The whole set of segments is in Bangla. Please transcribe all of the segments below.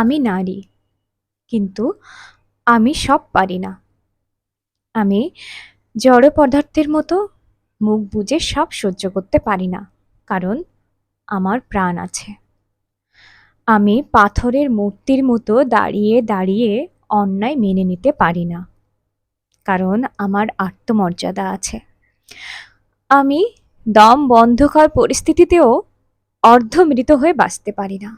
আমি নারী, কিন্তু আমি সব পারি না। আমি জড় পদার্থের মতো মুখ বুজে সব সহ্য করতে পারি না, কারণ আমার প্রাণ আছে। আমি পাথরের মূর্তির মতো দাঁড়িয়ে দাঁড়িয়ে অন্যায় মেনে নিতে পারি না, কারণ আমার আত্মমর্যাদা আছে। আমি দম বন্ধকর পরিস্থিতিতেও অর্ধমৃত হয়ে বাঁচতে পারি না।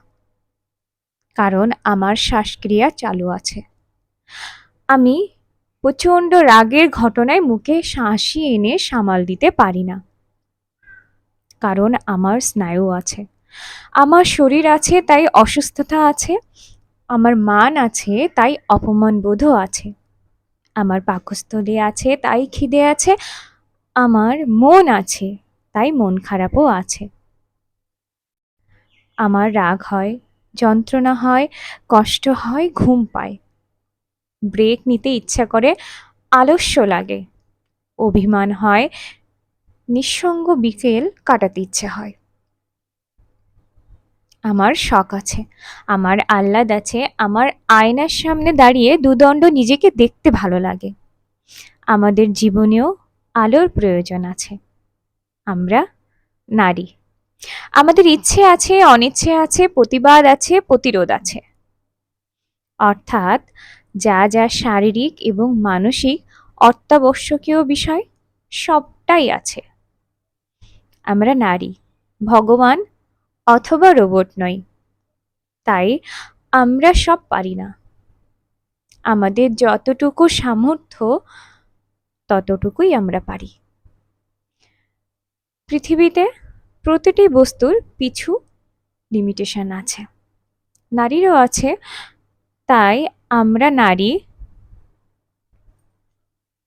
কারণ আমার শ্বাসক্রিয়া চালু আছে। আমি প্রচণ্ড রাগের ঘটনায় মুখে হাসি এনে সামাল দিতে পারি না। কারণ আমার স্নায়ু আছে। আমার শরীর আছে, তাই অসুস্থতা আছে। আমার মান আছে, তাই অপমানবোধও আছে। আমার পাকস্থলী আছে, তাই খিদে আছে। আমার মন আছে, তাই মন খারাপও আছে। আমার রাগ হয় যন্ত্রণা হয়, কষ্ট হয়, ঘুম পায়। ব্রেক নিতে ইচ্ছা করে, আলস্য লাগে। অভিমান হয়, নিঃসঙ্গ বিকেল কাটাতে ইচ্ছে হয়। আমার শখ আছে, আমার আহ্লাদ আছে, আমার আয়নার সামনে দাঁড়িয়ে দুদণ্ড নিজেকে দেখতে ভালো লাগে। আমাদের জীবনেও আলোর প্রয়োজন আছে। আমরা নারী। আমাদের ইচ্ছে আছে, অনিচ্ছে আছে, প্রতিবাদ আছে, প্রতিরোধ আছে। অর্থাৎ যা যা শারীরিক এবং মানসিক অত্যাবশ্যকীয় বিষয়, সবটাই আছে। আমরা নারী, ভগবান অথবা রোবট নই। তাই আমরা সব পারি না। আমাদের যতটুকু সামর্থ্য, ততটুকুই আমরা পারি। পৃথিবীতে প্রতিটি বস্তুর পিছু লিমিটেশন আছে। নারীরও আছে তাই আমরা নারী